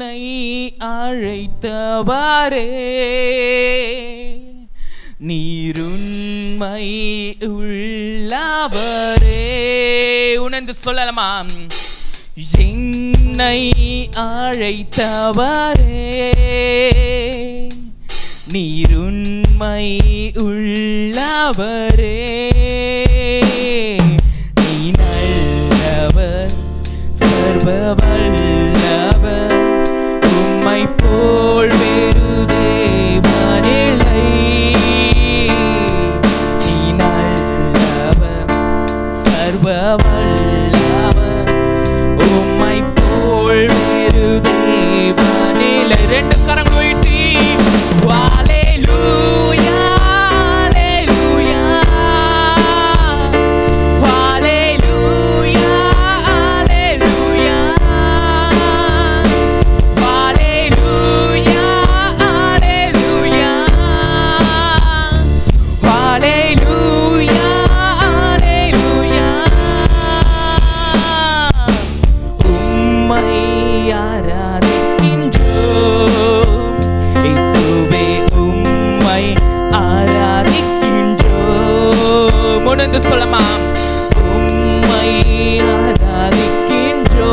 என்னை அழைத்தவாரே நீருண்மை உள்ளவரே. உணர்ந்து சொல்லலாமா? என்னை அழைத்தவரே நீருண்மை உள்ளவரே.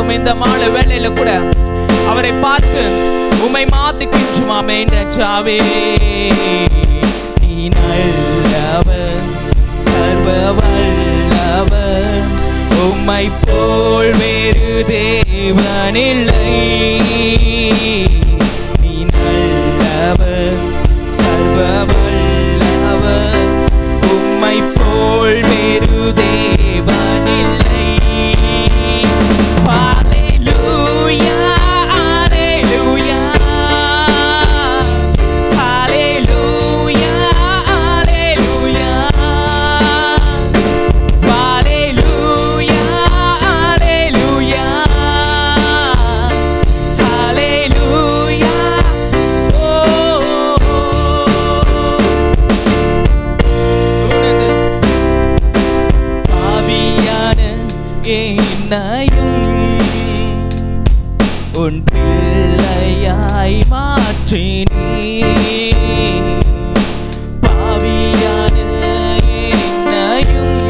ஆராதிக்கின்றோம் இந்த மாலை வேலையில கூட அவரை பார்த்து உம்மை மாத்திக்கின்றோமாமே நச்சாவே நீ நல்லவர் சர்வ வல்லவர் உம்மை போல் வேறு தேவனில்லை என்னையும் உன் பிள்ளையாய் மாற்றினீ. பாவியான என்னையும்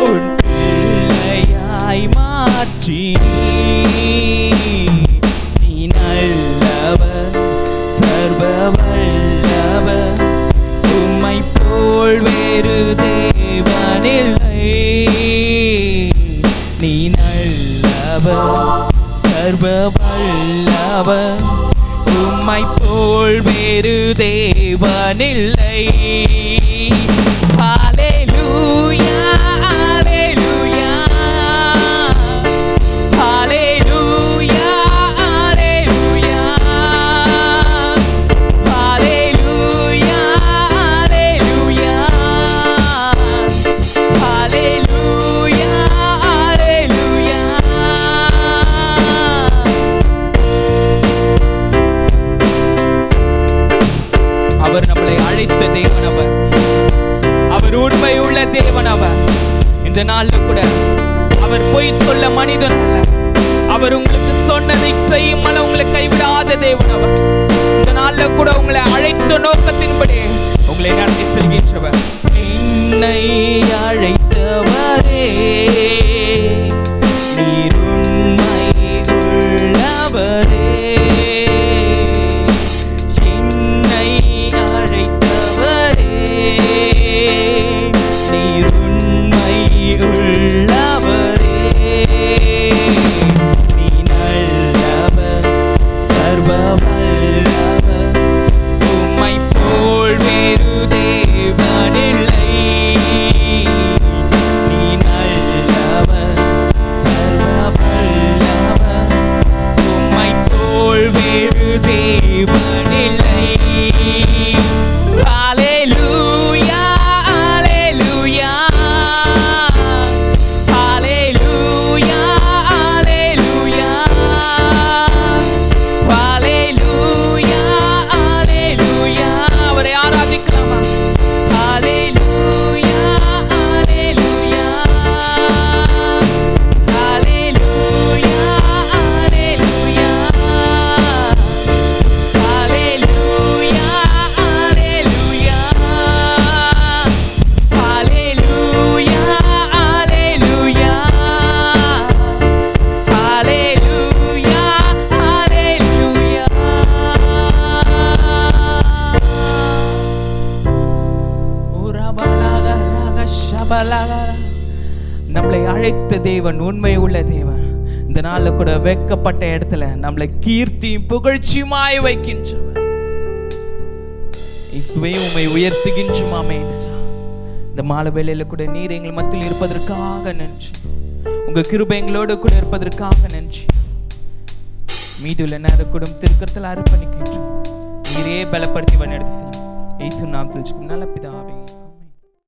உன் பிள்ளையாய் மாற்றினீ. நீ நல்லவர் சர்வ வல்லவர் உம்மை போல் வேறு தேவனில்லை இந்த நாள்ல கூட அவர் போய் சொல்ல மனிதன் அல்ல. அவர் உங்களுக்கு சொன்னதை செய்யுமல் உங்களை கைவிடாத தேவன் அவர். இந்த நாள்ல கூட உங்களை அழைத்த நோக்கத்தின்படி உங்களை நடத்தி செல்கின்றவர். நம்மளை அழைத்த தேவன் உண்மை உள்ள தேவன் இந்த நாளில் கூட வெக்கப்பட்ட இடத்துல நம்மளை கீர்த்தியும் புகழ்ச்சியுமாய் வைக்கின்றவர் இயேசுவே உம்மை உயர்த்துகின்றோமாமே இந்த மாலை வேலையில கூட நீர் எங்கள் மத்தியில் இருப்பதற்காக நன்றி உங்க கிருபை எங்களோடு கூட இருப்பதற்காக நன்றி மீதுள்ள நேரம் கூட திருக்கத்தில் அர்ப்பணிக்கின்றோம் நீரே பலப்படுத்தி வழிநடத்தி செல்லும் நாம் தெரிஞ்சுக்கணும் நல்ல பிதா